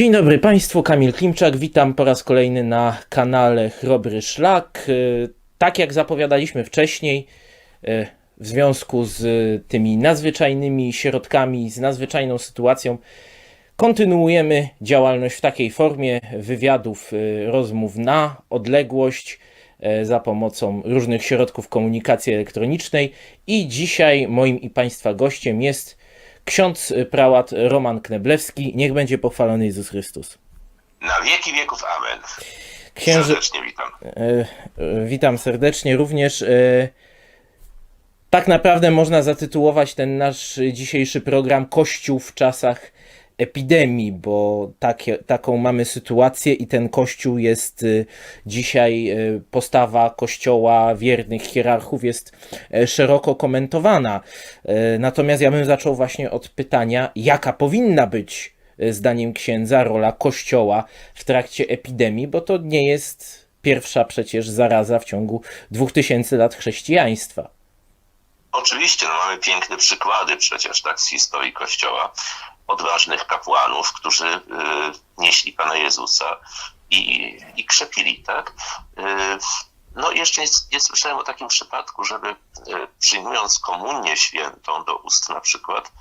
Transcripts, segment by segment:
Dzień dobry Państwu, Kamil Klimczak, witam po raz kolejny na kanale Chrobry Szlak. Y, Tak jak zapowiadaliśmy wcześniej, y, w związku z tymi nadzwyczajnymi środkami, z nadzwyczajną sytuacją, kontynuujemy działalność w takiej formie wywiadów, y, rozmów na odległość za pomocą różnych środków komunikacji elektronicznej. I dzisiaj moim i Państwa gościem jest ksiądz prałat Roman Kneblewski. Niech będzie pochwalony Jezus Chrystus. Na wieki wieków amen. Księży... Serdecznie witam. E, e, Witam serdecznie. Również e, tak naprawdę można zatytułować ten nasz dzisiejszy program Kościół w czasach epidemii, bo takie, taką mamy sytuację i ten Kościół jest e, dzisiaj, e, postawa Kościoła wiernych hierarchów jest e, szeroko komentowana. E, Natomiast ja bym zaczął właśnie od pytania, jaka powinna być e, zdaniem księdza rola Kościoła w trakcie epidemii, bo to nie jest pierwsza przecież zaraza w ciągu 2000 lat chrześcijaństwa. Oczywiście no, mamy piękne przykłady przecież tak z historii Kościoła odważnych kapłanów, którzy y, nieśli Pana Jezusa i, i krzepili, tak? Y, no jeszcze nie słyszałem o takim przypadku, żeby y, przyjmując komunię świętą do ust na przykład,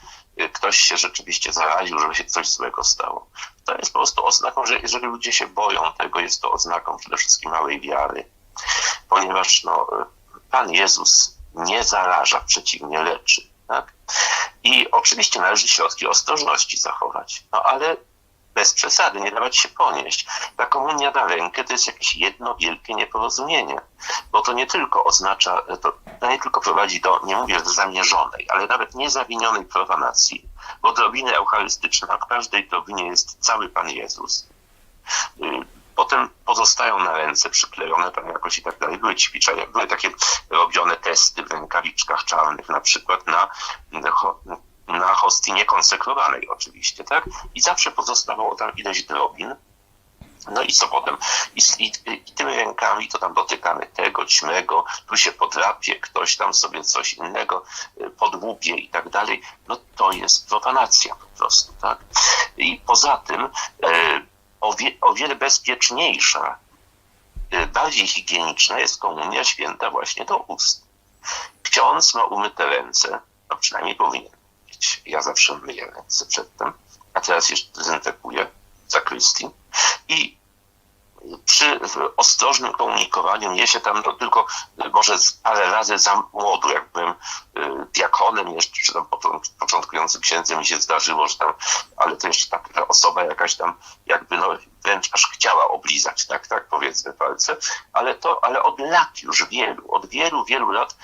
ktoś się rzeczywiście zaraził, żeby się coś złego stało. To jest po prostu oznaką, że jeżeli ludzie się boją tego, jest to oznaką przede wszystkim małej wiary. Ponieważ no, Pan Jezus nie zaraża, przeciwnie leczy. Tak? I oczywiście należy środki ostrożności zachować, no ale bez przesady, nie dawać się ponieść. Ta komunia na rękę to jest jakieś jedno wielkie nieporozumienie, bo to nie tylko oznacza, to, nie tylko prowadzi do, nie mówię do zamierzonej, ale nawet niezawinionej profanacji, bo drobiny eucharystyczne, a w każdej drobinie jest cały Pan Jezus. Y, Potem pozostają na ręce przyklejone tam jakoś i tak dalej. Były ćwiczenia, były takie robione testy w rękawiczkach czarnych, na przykład na, na hostii niekonsekrowanej oczywiście, tak? I zawsze pozostawało tam ileś drobin. No i co potem? I, i, I tymi rękami to tam dotykamy tego, ćmego, tu się podrapie, ktoś tam sobie coś innego y, podłupie i tak dalej. No to jest profanacja po prostu, tak? I poza tym e, o, wie, o wiele bezpieczniejsza, y, bardziej higieniczna jest komunia święta właśnie do ust. Ksiądz ma umyte ręce, no przynajmniej powinien mieć. Ja zawsze myję ręce przedtem, a teraz jeszcze dezynfekuję zakrystii i przy ostrożnym komunikowaniu mnie się tam to tylko y, może parę razy za młodu, jak byłem y, diakonem jeszcze, czy tam począt- początkującym księdzem mi się zdarzyło, że tam, ale to jeszcze taka osoba jakaś tam jakby no wręcz aż chciała oblizać, tak, tak powiedzmy palce, ale to, ale od lat już wielu, od wielu, wielu lat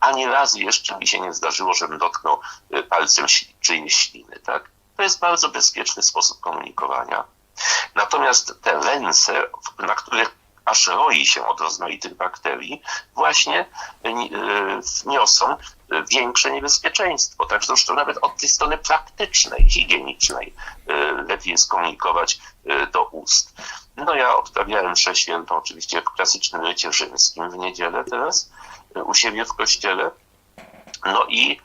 ani razu jeszcze mi się nie zdarzyło, żebym dotknął y, palcem czyjejś śliny, tak. To jest bardzo bezpieczny sposób komunikowania. Natomiast te ręce, w- na których aż roi się od rozmaitych bakterii, właśnie y, y, niosą y, większe niebezpieczeństwo. Tak zresztą nawet od tej strony praktycznej, higienicznej lepiej jest komunikować y, do ust. No ja odprawiałem mszę świętą oczywiście w klasycznym rycie rzymskim w niedzielę teraz u siebie w kościele. No i,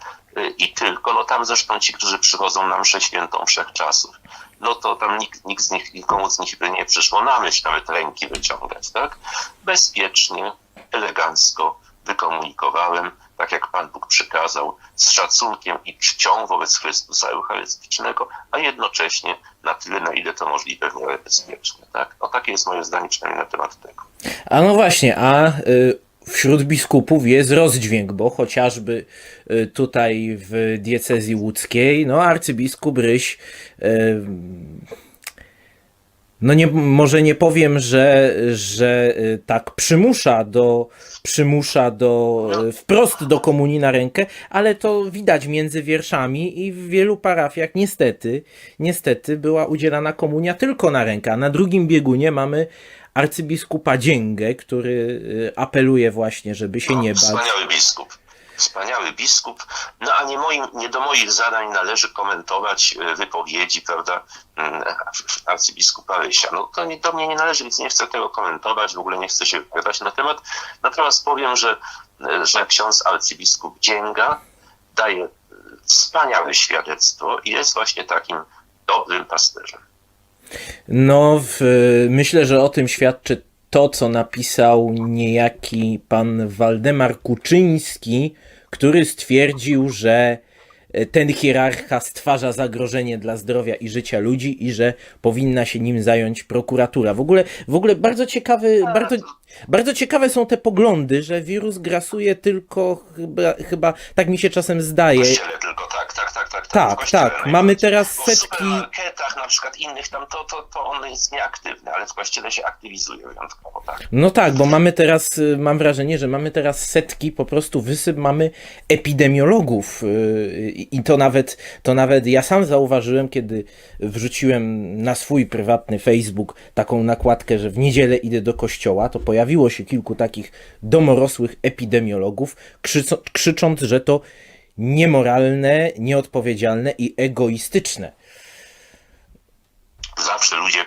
i tylko, no tam zresztą ci, którzy przychodzą na mszę świętą wszechczasów, no to tam nikt, nikt z nich, nikomu z nich by nie przyszło na myśl nawet ręki wyciągać, tak? Bezpiecznie, elegancko wykomunikowałem, tak jak Pan Bóg przykazał, z szacunkiem i czcią wobec Chrystusa Eucharystycznego, a jednocześnie na tyle, na ile to możliwe, w miarę bezpiecznie, tak? No takie jest moje zdanie przynajmniej na temat tego. A no właśnie, a y, wśród biskupów jest rozdźwięk, bo chociażby y, tutaj w diecezji łódzkiej, no arcybiskup Ryś, y, no nie, może nie powiem, że, że y, tak przymusza do, przymusza do, wprost do komunii na rękę, ale to widać między wierszami i w wielu parafiach. Niestety, niestety była udzielana komunia tylko na rękę, a na drugim biegunie mamy arcybiskupa Dzięgę, który y, apeluje właśnie, żeby się nie bać. Wspaniały biskup. Wspaniały biskup. No a nie, moim, nie do moich zadań należy komentować e, wypowiedzi, prawda, mm, arcybiskupa Rysia. No to nie, do mnie nie należy, więc nie chcę tego komentować, w ogóle nie chcę się wypowiadać na temat. Natomiast powiem, że, że ksiądz arcybiskup Dzięga daje wspaniałe świadectwo i jest właśnie takim dobrym pasterzem. No, w, myślę, że o tym świadczy to, co napisał niejaki pan Waldemar Kuczyński, który stwierdził, że e, ten hierarcha stwarza zagrożenie dla zdrowia i życia ludzi i że powinna się nim zająć prokuratura. W ogóle, w ogóle bardzo ciekawy, bardzo, bardzo ciekawe są te poglądy, że wirus grasuje tylko chyba, chyba tak mi się czasem W zdaje. kościele tylko, tak, tak, tak, tak. Tak, tak. najbardziej. Mamy teraz Bo w setki. supermarketach na przykład innych tam to, to, to on jest nieaktywny, ale w kościele się aktywizuje wyjątkowo, tak. No tak, bo mamy teraz, y, mam wrażenie, że mamy teraz setki, po prostu wysyp mamy epidemiologów y, i to nawet, to nawet ja sam zauważyłem, kiedy wrzuciłem na swój prywatny Facebook taką nakładkę, że w niedzielę idę do kościoła, to pojawiło się kilku takich domorosłych epidemiologów, krzyco, krzycząc, że to niemoralne, nieodpowiedzialne i egoistyczne. Zawsze ludzie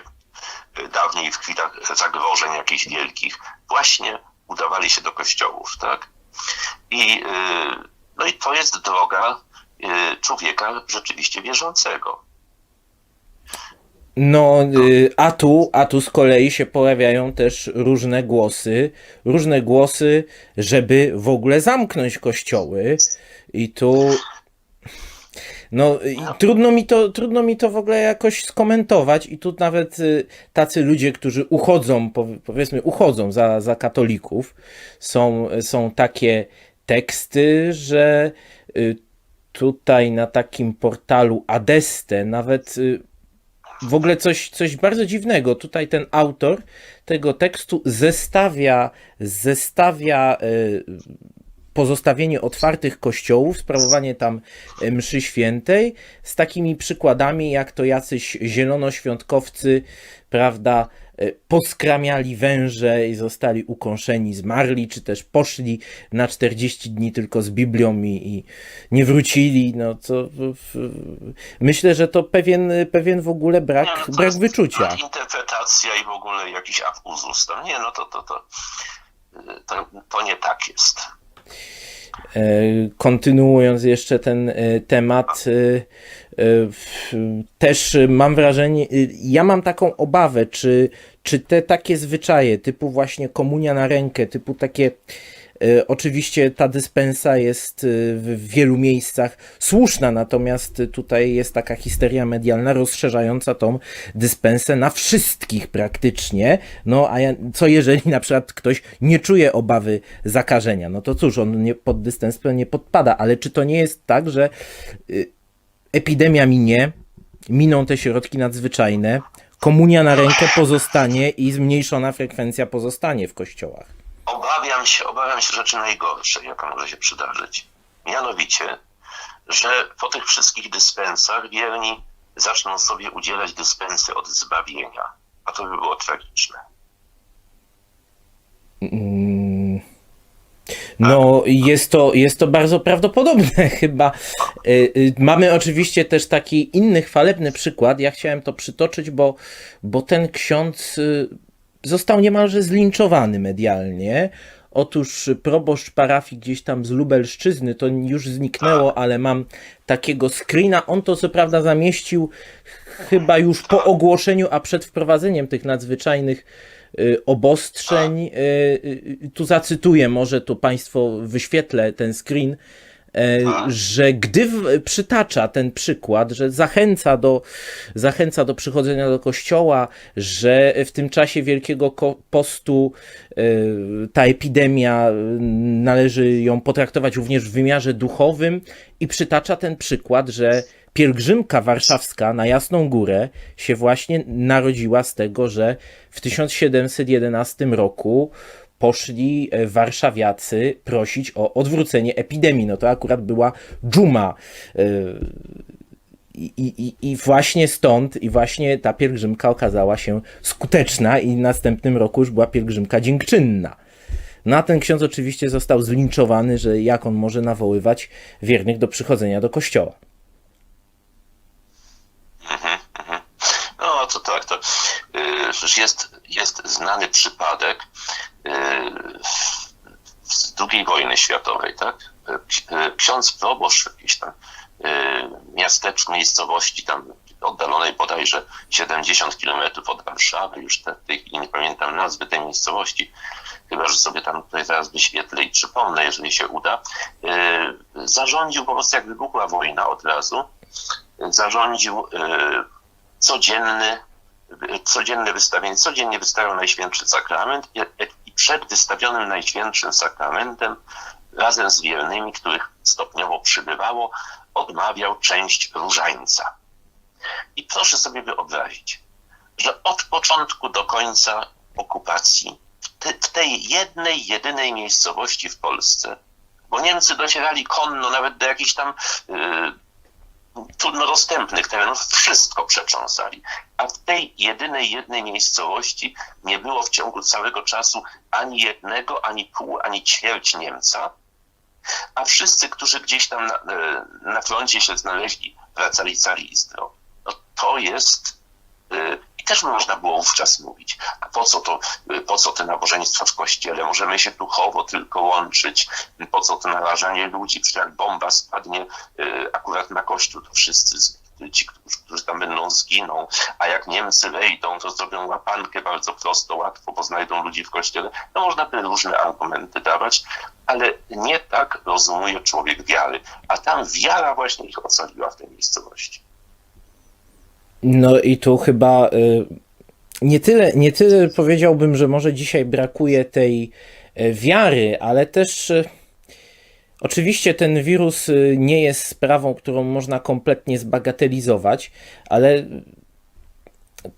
y, dawniej w chwilach zagrożeń jakichś wielkich właśnie udawali się do kościołów, tak? I, y, no i to jest droga y, człowieka rzeczywiście wierzącego. No, y, a tu, a tu z kolei się pojawiają też różne głosy, różne głosy, żeby w ogóle zamknąć kościoły. I tu, no, i trudno mi to, trudno mi to w ogóle jakoś skomentować. I tu nawet y, tacy ludzie, którzy uchodzą, pow- powiedzmy, uchodzą za, za katolików, są, są takie teksty, że y, tutaj na takim portalu Adeste nawet w ogóle coś, coś bardzo dziwnego. Tutaj ten autor tego tekstu zestawia, zestawia e, pozostawienie otwartych kościołów, sprawowanie tam e, mszy świętej z takimi przykładami, jak to jacyś zielonoświątkowcy, prawda, poskramiali węże i zostali ukąszeni, zmarli, czy też poszli na 40 dni tylko z Biblią i, i nie wrócili, no to w, myślę, że to pewien, pewien w ogóle brak, Nie, no brak wyczucia. Interpretacja i w ogóle jakiś abuzus tam. Nie, no to, to, to, to, to nie tak jest. E, Kontynuując jeszcze ten e, temat, e, też mam wrażenie, ja mam taką obawę, czy, czy te takie zwyczaje, typu właśnie komunia na rękę, typu takie. E, Oczywiście ta dyspensa jest e, w wielu miejscach słuszna, natomiast tutaj jest taka histeria medialna rozszerzająca tą dyspensę na wszystkich praktycznie. No a ja, co jeżeli na przykład ktoś nie czuje obawy zakażenia? No to cóż, on nie, pod dyspensę nie podpada, ale czy to nie jest tak, że y, epidemia minie, miną te środki nadzwyczajne, komunia na rękę pozostanie i zmniejszona frekwencja pozostanie w kościołach? Obawiam się, obawiam się rzeczy najgorszej, jaka może się przydarzyć. Mianowicie, że po tych wszystkich dyspensach wierni zaczną sobie udzielać dyspensy od zbawienia. A to by było tragiczne. No, jest to, jest to bardzo prawdopodobne chyba. Y, y, Mamy oczywiście też taki inny chwalebny przykład. Ja chciałem to przytoczyć, bo, bo ten ksiądz y, został niemalże zlinczowany medialnie. Otóż proboszcz parafii gdzieś tam z Lubelszczyzny, to już zniknęło, ale mam takiego screena. On to co prawda zamieścił chyba już po ogłoszeniu, a przed wprowadzeniem tych nadzwyczajnych y, obostrzeń. Y, y, Tu zacytuję, może tu Państwo wyświetlę ten screen, e, że gdy przytacza ten przykład, że zachęca do, zachęca do przychodzenia do kościoła, że w tym czasie Wielkiego Postu e, ta epidemia e, należy ją potraktować również w wymiarze duchowym i przytacza ten przykład, że pielgrzymka warszawska na Jasną Górę się właśnie narodziła z tego, że w 1711 roku poszli e, warszawiacy prosić o odwrócenie epidemii. No to akurat była dżuma. e, I, i, I właśnie stąd, i właśnie ta pielgrzymka okazała się skuteczna, i następnym roku już była pielgrzymka dziękczynna. No a ten ksiądz oczywiście został zlinczowany, że jak on może nawoływać wiernych do przychodzenia do kościoła. No to tak, to yy, jest, jest znany przypadek z II wojny światowej, tak? Yy, ksiądz proboszcz jakiś tam miasteczku, miejscowości tam oddalonej bodajże 70 kilometrów od Warszawy, już te, tej nie pamiętam nazwy tej miejscowości, chyba że sobie tam tutaj zaraz wyświetlę i przypomnę, jeżeli się uda, zarządził po prostu jak wybuchła wojna od razu, zarządził codzienny, codzienne wystawienie, codziennie wystawiał Najświętszy Sakrament przed wystawionym Najświętszym Sakramentem razem z wiernymi, których stopniowo przybywało, odmawiał część różańca. I proszę sobie wyobrazić, że od początku do końca okupacji w, te, w tej jednej, jedynej miejscowości w Polsce, bo Niemcy docierali konno nawet do jakichś tam yy, trudno dostępnych terenów, wszystko przetrząsali. A w tej jedynej, jednej miejscowości nie było w ciągu całego czasu ani jednego, ani pół, ani ćwierć Niemca, a wszyscy, którzy gdzieś tam na, e, na froncie się znaleźli, wracali cali i zdrowi. No to jest i też można było wówczas mówić, a po co to, po co te nabożeństwa w kościele? Możemy się duchowo tylko łączyć, po co to narażanie ludzi, przecież jak bomba spadnie y, akurat na kościół, to wszyscy ci, którzy, którzy tam będą zginą, a jak Niemcy wejdą, to zrobią łapankę bardzo prosto, łatwo, bo znajdą ludzi w kościele. No można by różne argumenty dawać, ale nie tak rozumuje człowiek wiary, a tam wiara właśnie ich ocaliła w tej miejscowości. No i tu chyba y, nie tyle, nie tyle powiedziałbym, że może dzisiaj brakuje tej e, wiary, ale też y, oczywiście ten wirus y, nie jest sprawą, którą można kompletnie zbagatelizować, ale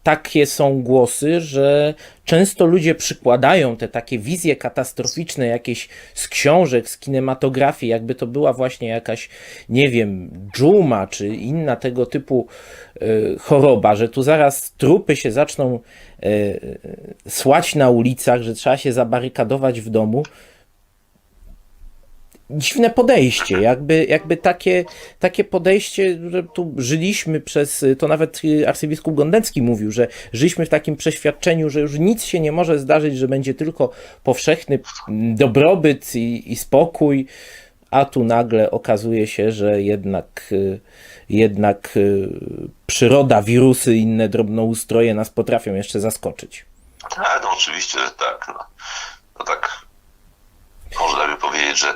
takie są głosy, że często ludzie przykładają te takie wizje katastroficzne jakieś z książek, z kinematografii, jakby to była właśnie jakaś, nie wiem, dżuma czy inna tego typu y, choroba, że tu zaraz trupy się zaczną y, słać na ulicach, że trzeba się zabarykadować w domu dziwne podejście, jakby, jakby takie, takie podejście, że tu żyliśmy przez, to nawet arcybiskup Gondecki mówił, że żyliśmy w takim przeświadczeniu, że już nic się nie może zdarzyć, że będzie tylko powszechny dobrobyt i, i spokój, a tu nagle okazuje się, że jednak, jednak przyroda, wirusy inne drobnoustroje nas potrafią jeszcze zaskoczyć. Tak, no oczywiście, że tak. No, no tak, można by powiedzieć, że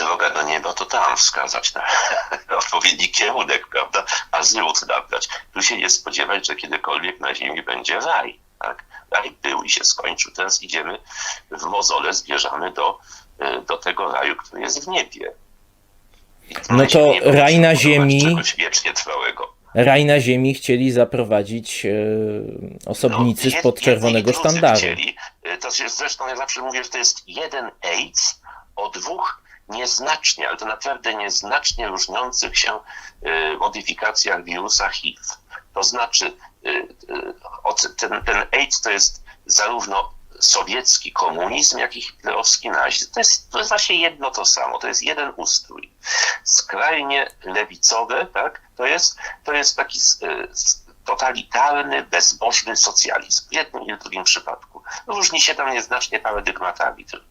droga do nieba to tam wskazać na odpowiedni kierunek, prawda? Azyut nabrać. Tu się nie spodziewać, że kiedykolwiek na ziemi będzie raj. Tak? Raj był i się skończył. Teraz idziemy w mozole, zbierzamy do, y, do tego raju, który jest w niebie. No to raj na ziemi- wiecznie trwałego. Raj na ziemi chcieli zaprowadzić e, osobnicy No, spod czerwonego sztandaru. Chcieli. Y, To jest zresztą, ja zawsze mówię, że to jest jeden AIDS o dwóch nieznacznie, ale to naprawdę nieznacznie różniących się y, modyfikacjach wirusa HIV. To znaczy, y, y, ten, ten AIDS to jest zarówno sowiecki komunizm, jak i hitlerowski nazizm. To jest, to jest właśnie jedno to samo, to jest jeden ustrój. Skrajnie lewicowe, tak, to jest, to jest taki totalitarny, bezbożny socjalizm. W jednym i w drugim przypadku. Różni się tam nieznacznie paradygmatami tylko.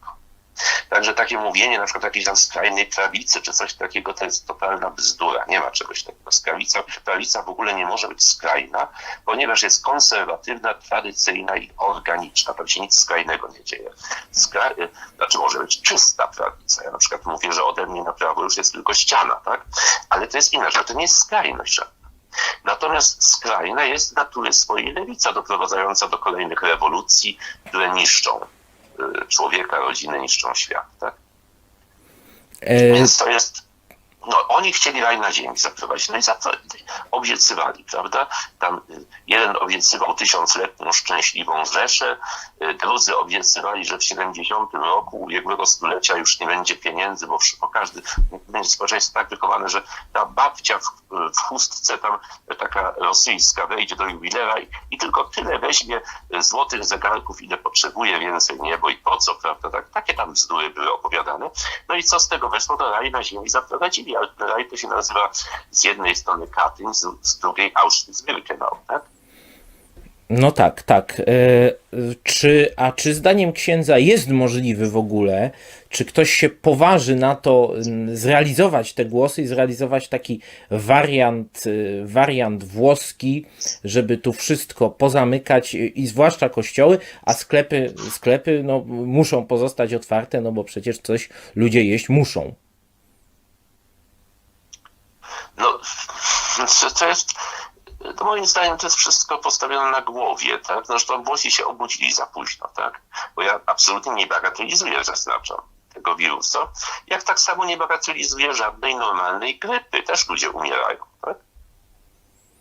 Także takie mówienie na przykład jakiejś tam skrajnej prawicy czy coś takiego to jest totalna bzdura. Nie ma czegoś takiego. Prawica, prawica w ogóle nie może być skrajna, ponieważ jest konserwatywna, tradycyjna i organiczna. Tam się nic skrajnego nie dzieje. Skra... Znaczy może być czysta prawica. Ja na przykład mówię, że ode mnie na prawo już jest tylko ściana, tak? Ale to jest inaczej. To nie jest skrajność. Natomiast skrajna jest natury swojej lewica, doprowadzająca do kolejnych rewolucji, które niszczą y, człowieka, rodzinę, niszczą świat. Tak? E, Więc to jest. No, oni chcieli raj na ziemi zaprowadzić. No i zapro... obiecywali, prawda? Tam y, jeden obiecywał tysiącletnią szczęśliwą Rzeszę, y, drudzy obiecywali, że w 70 roku ubiegłego stulecia już nie będzie pieniędzy, bo, każdy będzie społeczeństwo tak wychowane, że ta babcia w, w chustce tam taka rosyjska wejdzie do jubilera i, i tylko tyle weźmie y, złotych zegarków, ile potrzebuje, więcej nie, bo i po co, prawda? Tak, takie tam bzdury były opowiadane. No i co z tego wyszło? To raj na ziemi zaprowadzili, ale raj to się nazywa z jednej strony Katyń, z, z drugiej Auschwitz-Birkenau, tak? No tak, tak. E, czy, a czy zdaniem księdza jest możliwy w ogóle, czy ktoś się poważy na to mm, zrealizować te głosy i zrealizować taki wariant, e, wariant włoski, żeby tu wszystko pozamykać i, zwłaszcza kościoły, a sklepy, sklepy no, muszą pozostać otwarte, no bo przecież coś ludzie jeść muszą. No, to jest, to moim zdaniem to jest wszystko postawione na głowie, tak? Zresztą Włosi się obudzili za późno, tak? Bo ja absolutnie nie bagatelizuję, zaznaczam, tego wirusa, jak tak samo nie bagatelizuję żadnej normalnej grypy. Też ludzie umierają, tak?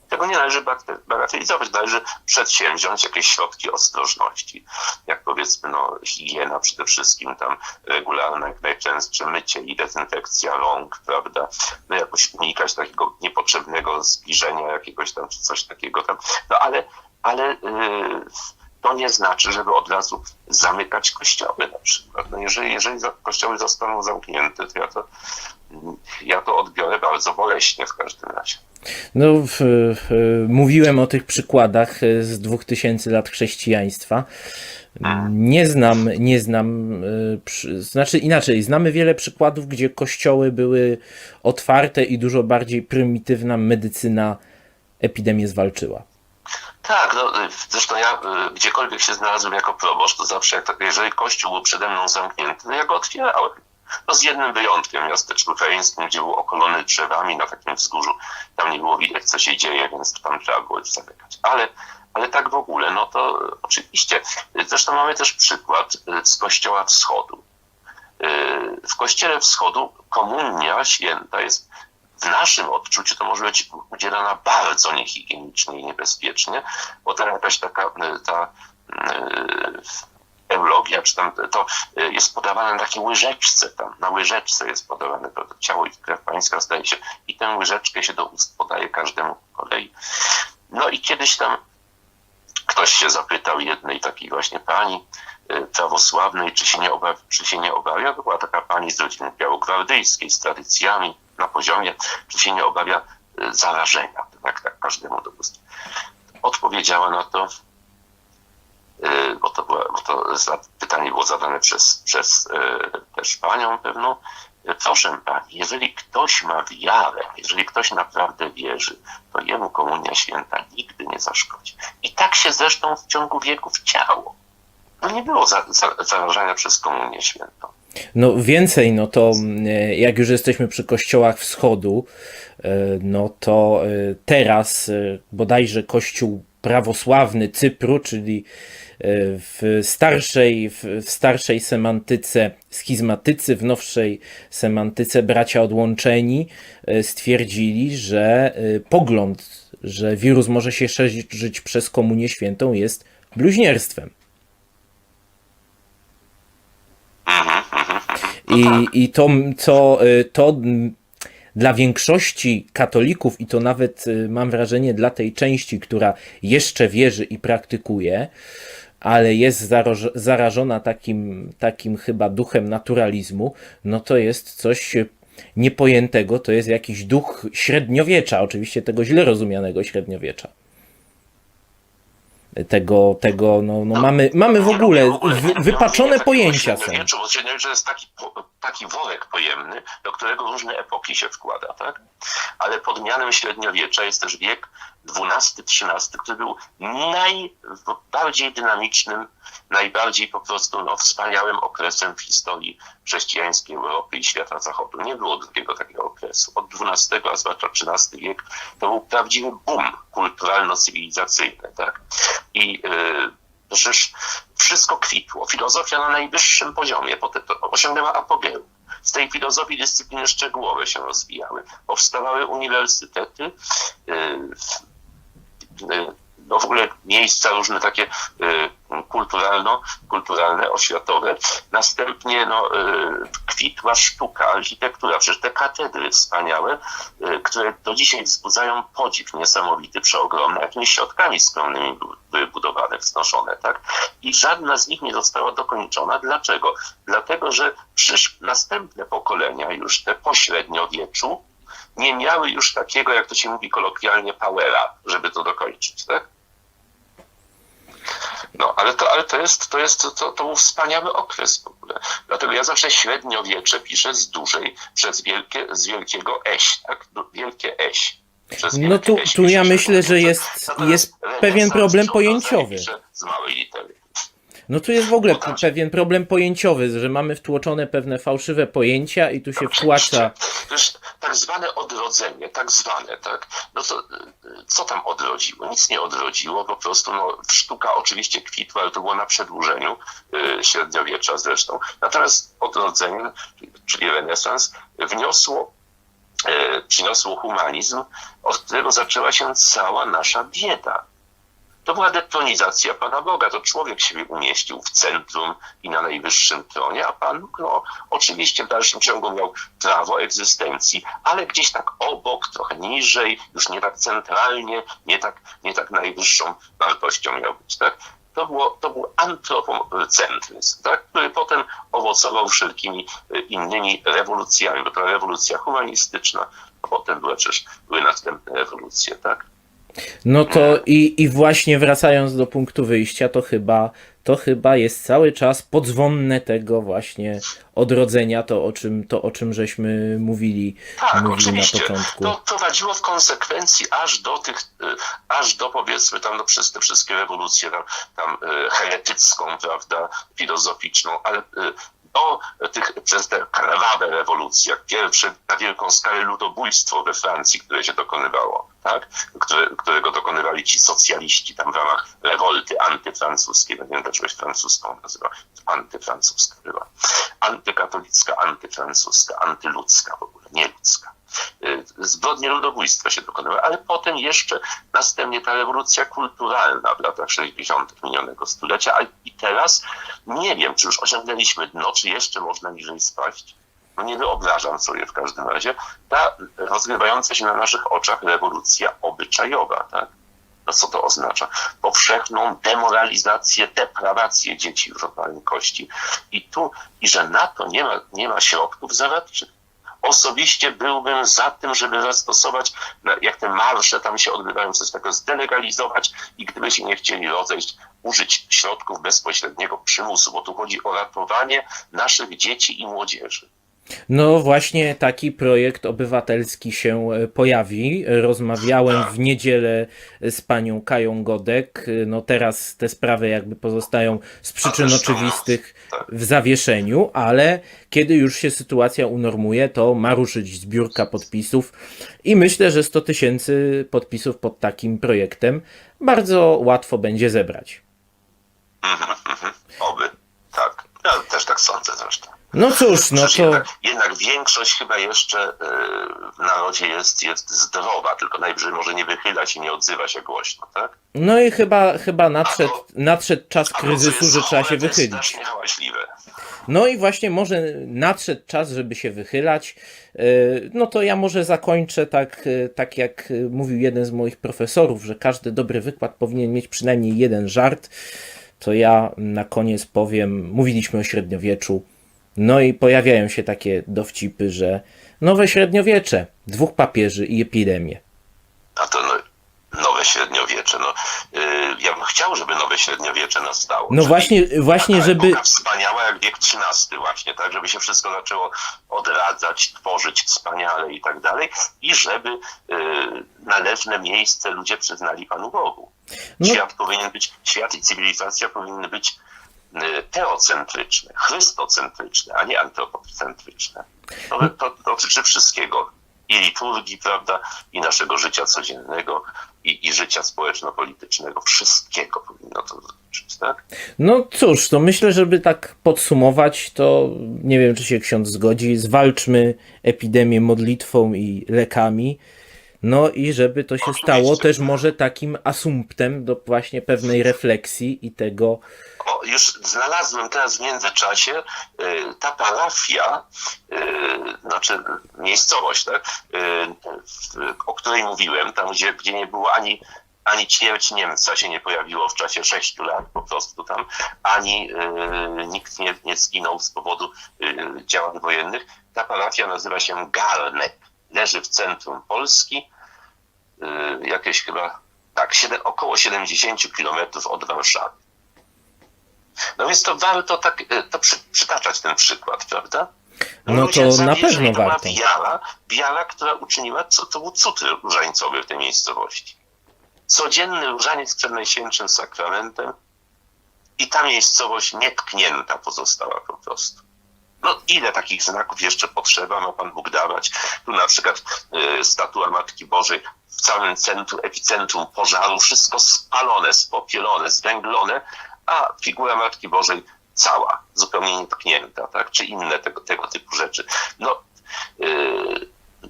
Tego nie należy bag- bagatelizować, należy przedsięwziąć jakieś środki ostrożności, jak powiedzmy no, higiena przede wszystkim, tam regularne, najczęstsze mycie i dezynfekcja rąk, prawda, no jakoś unikać takiego niepotrzebnego zbliżenia jakiegoś tam, czy coś takiego tam, no ale, ale yy, to nie znaczy, żeby od razu zamykać kościoły na przykład. No jeżeli, jeżeli kościoły zostaną zamknięte, to ja to, ja to odbiorę bardzo boleśnie w każdym razie. No, w, w, mówiłem o tych przykładach e, z 2000 lat chrześcijaństwa. Nie znam, nie znam, e, przy, znaczy inaczej, znamy wiele przykładów, gdzie kościoły były otwarte i dużo bardziej prymitywna medycyna epidemię zwalczyła. Tak, no, y, zresztą ja gdziekolwiek się znalazłem jako proboszcz, to zawsze jeżeli kościół był przede mną zamknięty, no ja go otwierałem. No z jednym wyjątkiem, miasteczku krajeńskim, gdzie był okolony drzewami na takim wzgórzu. Tam nie było widać, co się dzieje, więc tam trzeba było zamykać. Ale, ale tak w ogóle, no to oczywiście. Zresztą mamy też przykład y, z kościoła wschodu. Y, W kościele wschodu komunia święta jest w naszym odczuciu to może być udzielana bardzo niehigienicznie i niebezpiecznie, bo to jakaś taka y, ta eulogia, czy tam to y, jest podawane na takiej łyżeczce tam, na łyżeczce jest podawane to, ciało i krew pańska zdaje się i tę łyżeczkę się do ust podaje każdemu po kolei. No i kiedyś tam ktoś się zapytał jednej takiej właśnie pani y, prawosławnej, czy się nie obawia, czy się nie obawia, to była taka pani z rodziny białogwardyjskiej, z tradycjami na poziomie, czy się nie obawia y, zarażenia, tak, tak każdemu do ust. Odpowiedziała na to, bo to, była, bo to pytanie było zadane przez, przez y, też panią pewną. Y, Proszę pani, jeżeli ktoś ma wiarę, jeżeli ktoś naprawdę wierzy, to jemu komunia święta nigdy nie zaszkodzi. I tak się zresztą w ciągu wieków działo. No nie było za, za, zarażania przez komunię świętą. No więcej, no to mm, e, jak już jesteśmy przy kościołach wschodu, e, no to e, teraz e, bodajże kościół prawosławny Cypru, czyli e, w starszej, w starszej semantyce schizmatycy, w nowszej semantyce bracia odłączeni e, stwierdzili, że e, pogląd, że wirus może się szerzyć przez komunię świętą jest bluźnierstwem. I, i to, co to mm, dla większości katolików, i to nawet y, mam wrażenie dla tej części, która jeszcze wierzy i praktykuje, ale jest zaraż- zarażona takim, takim chyba duchem naturalizmu, no to jest coś niepojętego, to jest jakiś duch średniowiecza, oczywiście tego źle rozumianego średniowiecza. Tego, tego no, no mamy, mamy w ogóle w wypaczone pojęcia są. średniowiecze jest taki, taki worek pojemny, do którego różne epoki się wkłada, tak? Ale pod mianem średniowiecza jest też wiek XII-XIII, który był najbardziej dynamicznym, najbardziej po prostu no, wspaniałym okresem w historii chrześcijańskiej Europy i świata zachodu. Nie było drugiego takiego okresu. Od XII, a zwłaszcza XIII wiek, to był prawdziwy boom kulturalno-cywilizacyjny, tak? I yy, Przecież wszystko kwitło. Filozofia na najwyższym poziomie potem osiągnęła apogeum. Z tej filozofii dyscypliny szczegółowe się rozwijały. Powstawały uniwersytety, yy, no w ogóle miejsca różne takie yy, kulturalno, kulturalne, oświatowe. Następnie no, yy, kwitła sztuka, architektura. Przecież te katedry wspaniałe, które do dzisiaj wzbudzają podziw niesamowity, przeogromny, jakimi środkami skromnymi były- budowane, wznoszone, tak? I żadna z nich nie została dokończona. Dlaczego? Dlatego, że przysz następne pokolenia, już te po średniowieczu, nie miały już takiego, jak to się mówi kolokwialnie, powera, żeby to dokończyć, tak? No, ale to, ale to jest, to jest, to, to był wspaniały okres w ogóle. Dlatego ja zawsze średniowiecze piszę z dużej, przez wielkie, z wielkiego eś, tak? Wielkie eś. No tu, tu ja myślę, że jest, jest pewien problem pojęciowy. Z małej litery. No tu jest w ogóle pewien problem pojęciowy, że mamy wtłoczone pewne fałszywe pojęcia i tu się wtłacza. Wiesz, tak zwane odrodzenie, tak zwane, tak? No to co tam odrodziło? Nic nie odrodziło, po prostu no, sztuka oczywiście kwitła, ale to było na przedłużeniu y, średniowiecza zresztą. Natomiast odrodzenie, czyli renesans, wniosło, y, przyniosło humanizm, od którego zaczęła się cała nasza bieda. To była detronizacja Pana Boga. To człowiek siebie umieścił w centrum i na najwyższym tronie, a Pan Bóg, no, oczywiście w dalszym ciągu miał prawo egzystencji, ale gdzieś tak obok, trochę niżej, już nie tak centralnie, nie tak, nie tak najwyższą wartością miał być, tak? To, było, to był antropocentryzm, tak? który potem owocował wszelkimi y, innymi rewolucjami, bo to rewolucja humanistyczna, a potem były przecież były następne rewolucje, tak? No to i, i właśnie wracając do punktu wyjścia, to chyba, to chyba jest cały czas podzwonne tego właśnie odrodzenia, to o czym, to o czym żeśmy mówili, Tak, mówili oczywiście. na początku. To prowadziło w konsekwencji aż do tych, y, aż do powiedzmy tam no, przez te wszystkie rewolucje tam, tam y, heretycką, prawda, filozoficzną, ale y, do tych, przez te krwawe rewolucje, jak pierwsze na wielką skalę ludobójstwo we Francji, które się dokonywało, tak? Które, którego dokonywali ci socjaliści tam w ramach rewolty antyfrancuskiej, no nie wiem dlaczego się francuską nazywa, antyfrancuska była, antykatolicka, antyfrancuska, antyludzka w ogóle, nieludzka. Y, Zbrodnie ludobójstwa się dokonywały, ale potem jeszcze następnie ta rewolucja kulturalna w latach 60. minionego stulecia, a i teraz nie wiem, czy już osiągnęliśmy dno, czy jeszcze można niżej spaść. No nie wyobrażam sobie w każdym razie. Ta rozgrywająca się na naszych oczach rewolucja obyczajowa, tak? No co to oznacza? Powszechną demoralizację, deprawację dzieci już od maleńkości. I tu, i że na to nie ma, nie ma środków zaradczych. Osobiście byłbym za tym, żeby zastosować, na- jak te marsze tam się odbywają, coś takiego zdelegalizować i gdyby się nie chcieli rozejść, użyć środków bezpośredniego przymusu, bo tu chodzi o ratowanie naszych dzieci i młodzieży. No właśnie taki projekt obywatelski się e, pojawi. Rozmawiałem w niedzielę z panią Kają Godek. No teraz te sprawy jakby pozostają z przyczyn oczywistych tak. w zawieszeniu, ale kiedy już się sytuacja unormuje, to ma ruszyć zbiórka podpisów i myślę, że 100 tysięcy podpisów pod takim projektem bardzo łatwo będzie zebrać. Mhm, mhm. Oby, tak. Ja też tak sądzę zresztą. No cóż, no Przecież to... jednak, jednak większość chyba jeszcze y, w narodzie jest, jest zdrowa, tylko najwyżej może nie wychyla się, nie odzywa się głośno, tak? No i chyba, chyba nadszedł, to- nadszedł czas co kryzysu, że trzeba się to jest wychylić. No i właśnie może nadszedł czas, żeby się wychylać. E, No to ja może zakończę tak, e, tak jak e, mówił jeden z moich profesorów, że każdy dobry wykład powinien mieć przynajmniej jeden żart. To ja na koniec powiem, mówiliśmy o średniowieczu. No i pojawiają się takie dowcipy, że nowe średniowiecze, dwóch papieży i epidemię. A to no, nowe średniowiecze. No, y, ja bym chciał, żeby nowe średniowiecze nastało. No właśnie, właśnie, taka żeby. wspaniała jak wiek XIII właśnie, tak, żeby się wszystko zaczęło odradzać, tworzyć wspaniale i tak dalej i żeby y, należne miejsce ludzie przyznali Panu Bogu. No- Świat powinien być, świat i cywilizacja powinny być teocentryczne, chrystocentryczne, a nie antropocentryczne. To, to dotyczy wszystkiego. I liturgii, prawda, i naszego życia codziennego, i, i życia społeczno-politycznego. Wszystkiego powinno to dotyczyć, tak? No cóż, to myślę, żeby tak podsumować, to nie wiem, czy się ksiądz zgodzi. Zwalczmy epidemię modlitwą i lekami. No i żeby to się stało też może takim asumptem do właśnie pewnej refleksji i tego. O, już znalazłem teraz w międzyczasie y, ta parafia, y, znaczy miejscowość, tak, y, o której mówiłem, tam gdzie, gdzie nie było ani, ani ćwierć Niemca się nie pojawiło w czasie sześciu lat po prostu tam, ani nikt nie, nie zginął z powodu działań wojennych. Ta parafia nazywa się Garnek, leży w centrum Polski, y, jakieś chyba, tak, około 70 kilometrów od Warszawy. No więc to warto tak e, to przy, przytaczać ten przykład, prawda? No to na pewno to była warto. Biala, biala, która uczyniła, co to był cud różańcowy w tej miejscowości. Codzienny różaniec przed Najświętszym Sakramentem i ta miejscowość nietknięta pozostała po prostu. No ile takich znaków jeszcze potrzeba, ma Pan Bóg dawać. Tu na przykład y, statua Matki Bożej w całym centrum, epicentrum pożaru, wszystko spalone, spopielone, zwęglone, a figura Matki Bożej cała, zupełnie nietknięta, tak? czy inne tego, tego typu rzeczy. No, y,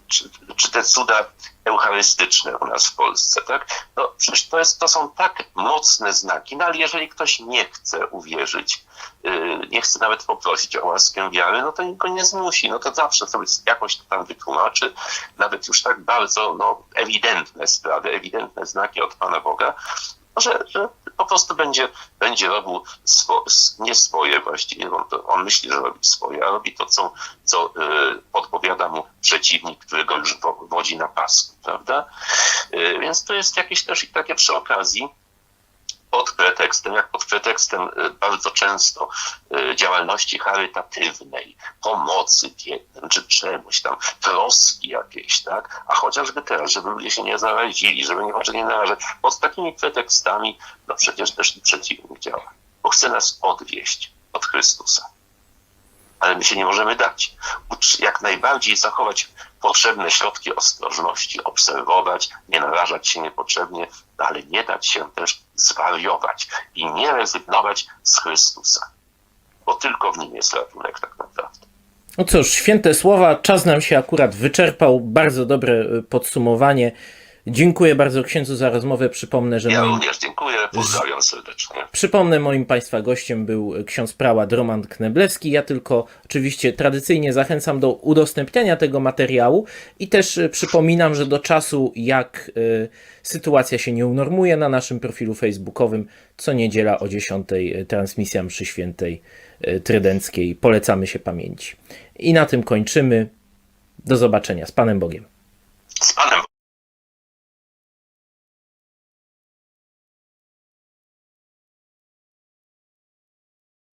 czy, czy te cuda eucharystyczne u nas w Polsce, tak? No przecież to, jest, to są tak mocne znaki, no ale jeżeli ktoś nie chce uwierzyć, yy, nie chce nawet poprosić o łaskę wiary, no to nikt go nie zmusi, no to zawsze sobie jakoś to tam wytłumaczy, nawet już tak bardzo no, ewidentne sprawy, ewidentne znaki od Pana Boga, że, że po prostu będzie, będzie robił swo, nie swoje właściwie, on, on myśli, że robi swoje, a robi to, co, co y, podpowiada mu przeciwnik, którego już wo- wodzi na pasku, prawda? Y, więc to jest jakieś też i takie przy okazji pod pretekstem, jak pod pretekstem y, bardzo często y, działalności charytatywnej, pomocy biednym, czy czemuś tam, troski jakiejś, tak? A chociażby teraz, żeby ludzie się nie zarazili, żeby nie chodzili narażać. Pod takimi pretekstami, no przecież też przeciwnik działa, bo chce nas odwieść od Chrystusa. Ale my się nie możemy dać. Jak najbardziej zachować potrzebne środki ostrożności, obserwować, nie narażać się niepotrzebnie, ale nie dać się też zwariować i nie rezygnować z Chrystusa, bo tylko w nim jest ratunek tak naprawdę. No cóż, święte słowa, czas nam się akurat wyczerpał. Bardzo dobre y, podsumowanie. Dziękuję bardzo księdzu za rozmowę. Przypomnę, że Ja moim, również dziękuję, pozdrawiam serdecznie. przypomnę, moim Państwa gościem był ksiądz prałat Roman Kneblewski. Ja tylko oczywiście tradycyjnie zachęcam do udostępniania tego materiału i też y, przypominam, że do czasu jak y, sytuacja się nie unormuje na naszym profilu facebookowym, co niedziela o 10 y, transmisja mszy świętej y, trydenckiej. Polecamy się pamięci. I na tym kończymy. Do zobaczenia. Z Panem Bogiem.